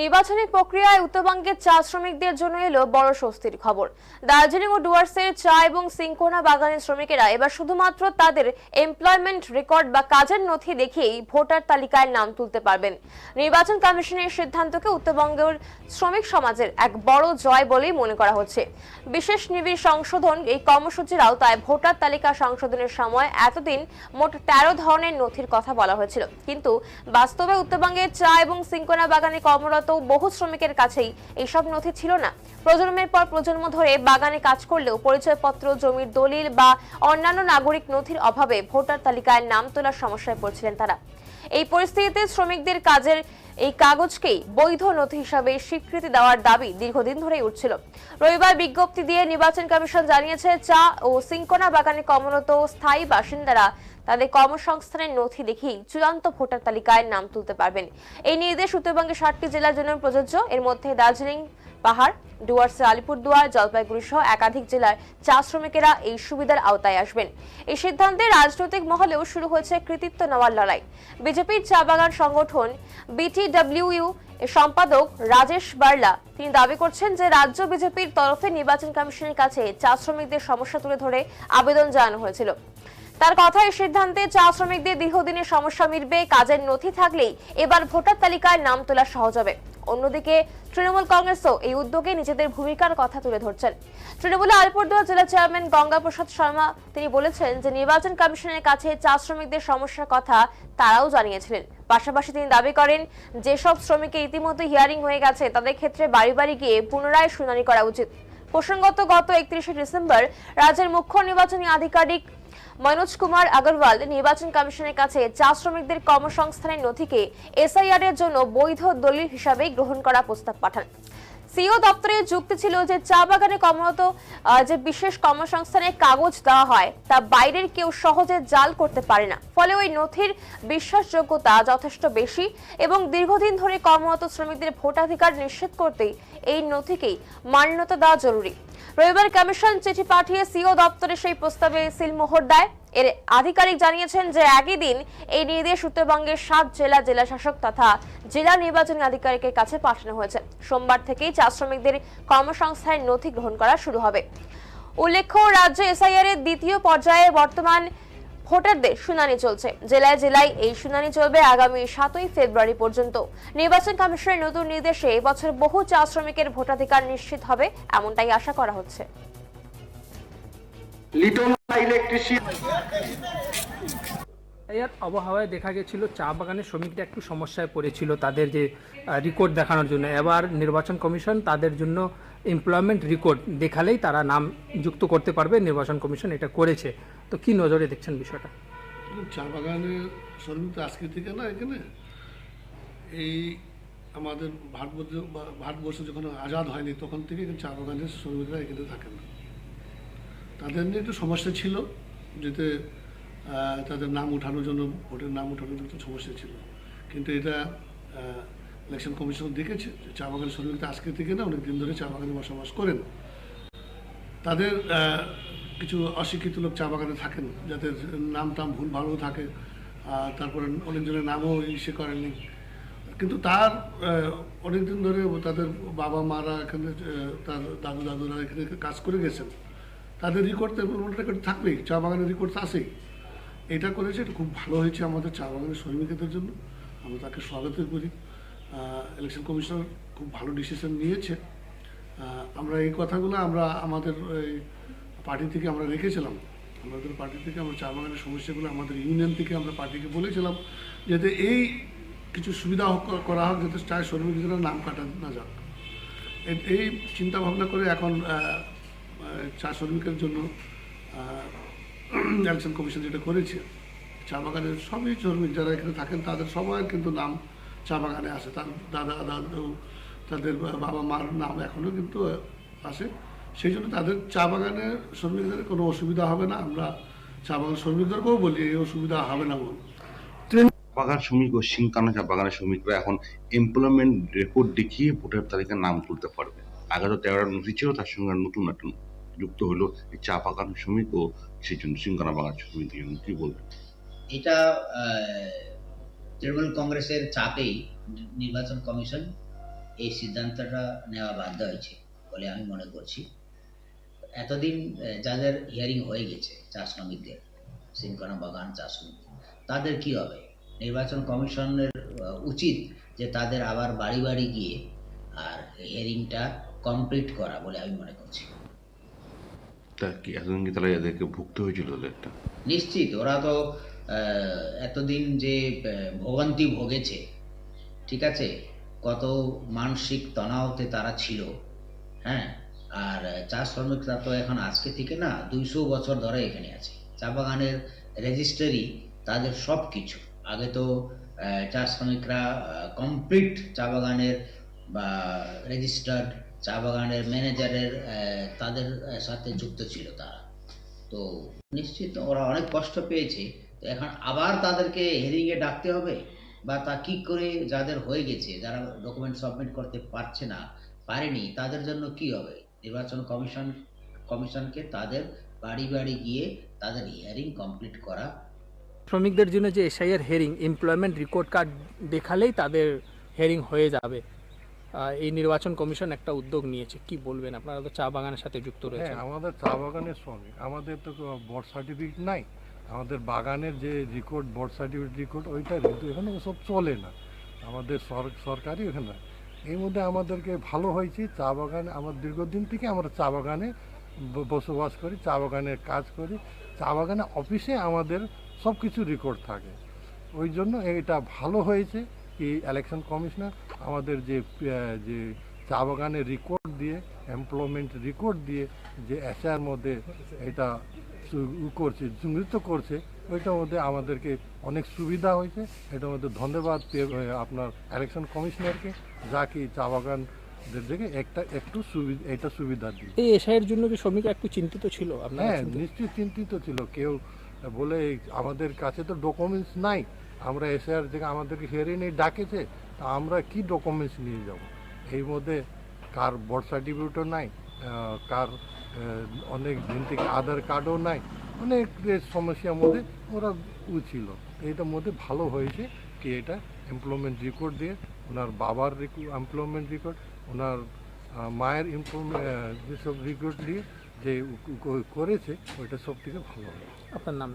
নির্বাচনী প্রক্রিয়ায় উত্তরবঙ্গের চা শ্রমিকদের জন্য এলো বড় স্বস্তির খবর। দার্জিলিং ও ডুয়ার্সের চা এবং সিঙ্কোনা বাগানের শ্রমিকেরা এবার শুধুমাত্র তাদের এমপ্লয়মেন্ট রেকর্ড বা কাজের নথি দেখেই ভোটার তালিকায় নাম তুলতে পারবেন। নির্বাচন কমিশনের সিদ্ধান্তকে উত্তরবঙ্গের শ্রমিক সমাজের এক বড় জয় বলেই মনে করা হচ্ছে। বিশেষ নিবিড় সংশোধন এই কর্মসূচির আওতায় ভোটার তালিকা সংশোধনের সময় এতদিন মোট তেরো ধরনের নথির কথা বলা হয়েছিল। কিন্তু বাস্তবে উত্তরবঙ্গের চা এবং সিঙ্কোনা বাগানে কর্মরত বহু শ্রমিকের কাছেই এইসব নথি ছিল না। প্রজন্মের পর প্রজন্ম ধরে বাগানে কাজ করলেও পরিচয়পত্র, জমির দলিল বা অন্যান্য নাগরিক নথির অভাবে ভোটার তালিকায় নাম তোলার সমস্যায় পড়ছিলেন তারা। এই পরিস্থিতিতে শ্রমিকদের কাজের এই কাগজকেই বৈধ নথি হিসাবে স্বীকৃতি দেওয়ার দাবি দীর্ঘদিন ধরেই উঠছিল। রবিবার বিজ্ঞপ্তি দিয়ে নির্বাচন কমিশন জানিয়েছে, চা ও সিঙ্কোনা বাগানে কর্মরত স্থায়ী বাসিন্দারা তাদের কর্মসংস্থানের নথি দেখেই চূড়ান্ত ভোটার তালিকায় নাম তুলতে পারবেন। এই নির্দেশ উত্তরবঙ্গের ষাটটি জেলার জন্য প্রযোজ্য। এর মধ্যে দার্জিলিং, পাহাড়, ডুয়ার্সের আলিপুরদুয়ার, জলপাইগুড়ি সহ একাধিক জেলার চা শ্রমিকেরা এই সুবিধার আওতায় আসবেন। এই সিদ্ধান্তে রাজনৈতিক মহলেও শুরু হয়েছে কৃতিত্ব নেওয়ার লড়াই। বিজেপির চা বাগান সংগঠন বিটিডব্লিউইউ এর সম্পাদক রাজেশ বার্লা তিনি দাবি করছেন যে রাজ্য বিজেপির তরফে নির্বাচন কমিশনের কাছে চা শ্রমিকদের সমস্যা তুলে ধরে আবেদন জানানো হয়েছিল। তার কথা এই সিদ্ধান্তে চা শ্রমিকদের দীর্ঘদিনের সমস্যা মিটবে, কাজের নথি থাকলেই এবার ভোটার তালিকায় নাম তোলা সহজ হবে। অন্যদিকে তৃণমূল কংগ্রেসও এই উদ্যোগে নিজেদের ভূমিকার কথা তুলে ধরছেন। তৃণমূলের আলিপুরদুয়ার জেলা চেয়ারম্যান গঙ্গা প্রসাদ শর্মা, তিনি বলেছেন যে নির্বাচন কমিশনের কাছে চা শ্রমিকদের সমস্যার কথা তারাও জানিয়েছিলেন। পাশাপাশি তিনি দাবি করেন, যেসব শ্রমিকের ইতিমধ্যে হিয়ারিং হয়ে গেছে, তাদের ক্ষেত্রে বাড়ি বাড়ি গিয়ে পুনরায় শুনানি করা উচিত। প্রসঙ্গত গত একত্রিশে ডিসেম্বর রাজ্যের মুখ্য নির্বাচনী আধিকারিক মনোজ কুমার আগরওয়াল নির্বাচন কমিশনের কাছে চা শ্রমিকদের কর্মসংস্থানের নথিকে এসআইআর এর জন্য বৈধ দলিল হিসাবে গ্রহণ করা প্রস্তাব পাঠান। সিও দপ্তরে যুক্তি ছিল যে চা বাগানে কর্মরত যে বিশেষ কর্মসংস্থানের কাগজ দেওয়া হয়, তা বাইরের কেউ সহজে জাল করতে পারে না। ফলে ওই নথির বিশ্বাসযোগ্যতা যথেষ্ট বেশি এবং দীর্ঘদিন ধরে কর্মরত শ্রমিকদের ভোটাধিকার নিশ্চিত করতে এই নথিকেই মান্যতা দেওয়া জরুরি। রবিবার কমিশন চিঠি পাঠিয়ে সিও দপ্তরে সেই প্রস্তাবে সিলমোহর দেয়। এর আধিকারিক জানিয়েছেন যে একই দিন এই নির্দেশ উত্তরবঙ্গের সাত জেলা জেলা শাসক তথা জেলা নির্বাচনী আধিকারিকের কাছে পাঠানো হয়েছে। সোমবার থেকেই চা শ্রমিকদের কর্মসংস্থায় নথি গ্রহণ করা শুরু হবে। উল্লেখ্য, রাজ্য এসআইআর এর দ্বিতীয় পর্যায়ে বর্তমান ভোটারদের শুনানি চলছে। জেলায় জেলায় এই শুনানি চলবে আগামী সাতই ফেব্রুয়ারি পর্যন্ত। নির্বাচন কমিশনের নতুন নির্দেশে এবছর বহু চা শ্রমিকের ভোটাধিকার নিশ্চিত হবে এমনটাই আশা করা হচ্ছে। লিটন ইলেকট্রিশিয়ান। এর আবহাওয়ায় দেখা গেছিল চা বাগানের শ্রমিকরা একটু সমস্যায় পড়েছিল তাদের যে রেকর্ড দেখানোর জন্য। এবার নির্বাচন কমিশন তাদের জন্য এমপ্লয়মেন্ট রেকর্ড দেখালেই তারা নাম যুক্ত করতে পারবে, নির্বাচন কমিশন এটা করেছে। তো কি নজরে দেখছেন বিষয়টা? চা বাগানের শ্রমিক আজকে থেকে না এখানে এই আমাদের ভারতবর্ষ ভারতবর্ষ যখন আজাদ হয়নি, তখন থেকে চা বাগানের শ্রমিকরা এখানে থাকেন তাদের নিয়ে একটু সমস্যা ছিল, যেতে তাদের নাম ওঠানোর জন্য, ভোটের নাম ওঠানোর জন্য সমস্যা ছিল। কিন্তু এটা ইলেকশন কমিশন দেখেছে চা বাগানের শ্রমিকরা আজকে থেকে না অনেক দিন ধরে চা বাগানে বসবাস করেন। তাদের কিছু অশিক্ষিত লোক চা বাগানে থাকেন যাদের নাম টাম ভুল ভালো থাকে তারপরে অনেকজনের নামও ইসে করেননি। কিন্তু তার অনেক দিন ধরে তাদের বাবা মারা এখানে তার দাদু দাদুরা এখানে কাজ করে গেছেন। তাদের রেকর্ড রেকর্ড থাকবেই, চা বাগানের রেকর্ড তো আছেই। এটা করেছে, এটা খুব ভালো হয়েছে আমাদের চা বাগানের শ্রমিকদের জন্য। আমরা তাকে স্বাগত করি। ইলেকশন কমিশনার খুব ভালো ডিসিশন নিয়েছে। আমরা এই কথাগুলো আমরা আমাদের পার্টি থেকে আমরা রেখেছিলাম। আমাদের পার্টি থেকে আমরা চা বাগানের সমস্যাগুলো আমাদের ইউনিয়ন থেকে আমরা পার্টিকে বলেছিলাম যাতে এই কিছু সুবিধা হোক, করা হোক যাতে চা শ্রমিকদের নাম কাটা না যাক। এই চিন্তা ভাবনা করে এখন চা শ্রমিকের জন্য ইলেকশন কমিশন যেটা করেছে চা বাগানের সবই শ্রমিক যারা এখানে থাকেন তাদের সবার কিন্তু নাম চা বাগানে আসে তার দাদা দাদু তাদের বাবা মার নাম এখনও কিন্তু আসে সেই জন্য তাদের চা বাগানের শ্রমিকদের কোনো অসুবিধা হবে না। আমরা চা বাগান শ্রমিকদেরকেও বলি এই অসুবিধা হবে না বলে বাগান শ্রমিক ও সিংকানা চা বাগানের শ্রমিকরা এখন এমপ্লয়মেন্ট রেকর্ড দেখিয়ে ভোটার তালিকায় নাম তুলতে পারবে। আগে তো তেরোটা নথি ছিল তার সঙ্গে নতুন একটা যুক্ত হলো এই চা বাগান শ্রমিক ও সেই জন্য সিংকানা বাগান শ্রমিকদের জন্য কি বলবেন? এটা তৃণমূল কংগ্রেসের চাপেই নির্বাচন কমিশন এই সিদ্ধান্তটা নেওয়া বাধ্য হয়েছে বলে আমি মনে করছি। এতদিন যাদের হিয়ারিং হয়ে গেছে চা শ্রমিকদের সিনকোনা বাগান চা শ্রমিক তাদের কি হবে? নির্বাচন কমিশনের উচিত যে তাদের আবার বাড়ি বাড়ি গিয়ে আর হিয়ারিংটা কমপ্লিট করা বলে আমি মনে করছি। তা কি এতদিন কি তাহলে এদেরকে ভুগতে হয়েছিল একটা নিশ্চিত ওরা তো এতদিন যে ভোগান্তি ভোগেছে, ঠিক আছে? কত মানসিক তনাওতে তারা ছিল হ্যাঁ? আর চা শ্রমিকরা তো এখন আজকে থেকে না দুইশো বছর ধরে এখানে আছে। চা বাগানের রেজিস্ট্রারি তাদের সব কিছু আগে তো চা শ্রমিকরা কমপ্লিট চা বাগানের, বা রেজিস্টার্ড চা বাগানের ম্যানেজারের তাদের সাথে যুক্ত ছিল তারা। তো, নিশ্চিত ওরা অনেক কষ্ট পেয়েছে। এখন আবার তাদেরকে হেরিংয়ে ডাকতে হবে? বা তা কি করে যাদের হয়ে গেছে যারা ডকুমেন্ট সাবমিট করতে পারছে না পারেনি তাদের জন্য কি হবে? নির্বাচন কমিশন কমিশনকে তাদের বাড়ি বাড়ি গিয়ে তাদের হিয়ারিং কমপ্লিট করা। শ্রমিকদের জন্য যে এসআইয়ের হেরিং এমপ্লয়মেন্ট রেকর্ড কার্ড দেখালেই তাদের হেরিং হয়ে যাবে। এই নির্বাচন কমিশন একটা উদ্যোগ নিয়েছে। কি বলবেন? আপনারা তো চা বাগানের সাথে যুক্ত রয়েছেন। হ্যাঁ আমাদের চা বাগানের শ্রমিক। আমাদের তো বোর্ড সার্টিফিকেট নাই। আমাদের বাগানের যে রেকর্ড বোর্ড সার্টিফিকেট রেকর্ড ওইটা কিন্তু এখানে সব চলে না। আমাদের সরকারি এখানে না। এই মধ্যে আমাদেরকে ভালো হয়েছে, চা বাগানে, আমার দীর্ঘদিন থেকে আমরা চা বাগানে বসবাস করি, চা বাগানের কাজ করি। চা বাগানে অফিসে আমাদের সব কিছু রেকর্ড থাকে। ওই জন্য এটা ভালো হয়েছে কি ইলেকশন কমিশনার আমাদের যে যে চা বাগানের রেকর্ড দিয়ে এমপ্লয়মেন্ট রেকর্ড দিয়ে যে এসআর মধ্যে এটা করছে চিহ্নিত করছে ওইটার মধ্যে আমাদেরকে অনেক সুবিধা হয়েছে। এটার মধ্যে ধন্যবাদ আপনার ইলেকশন কমিশনারকে যা কি চা বাগানদের দিকে একটা একটু সুবিধা এটা সুবিধা দিয়ে এই এসআইয়ের জন্য কি শ্রমিকরা একটু চিন্তিত ছিল হ্যাঁ নিশ্চয়ই চিন্তিত ছিল। কেউ বলে আমাদের কাছে তো ডকুমেন্টস নাই। আমরা এসে আর থেকে আমাদেরকে হেরে নিয়ে ডাকেছে তা আমরা কি ডকুমেন্টস নিয়ে যাব? এই মধ্যে কার বার্থ সার্টিফিকেটও নাই কার অনেক দিন থেকে আধার কার্ডও নাই অনেক সমস্যার মধ্যে ওরা ছিল। এইটার মধ্যে ভালো হয়েছে কি এটা এমপ্লয়মেন্ট রেকর্ড দিয়ে, ওনার বাবার এমপ্লয়মেন্ট রেকর্ড ওনার মায়ের যেসব রেকর্ড দিয়ে যে করেছে, ওইটা সব থেকে ভালো আপনার নাম?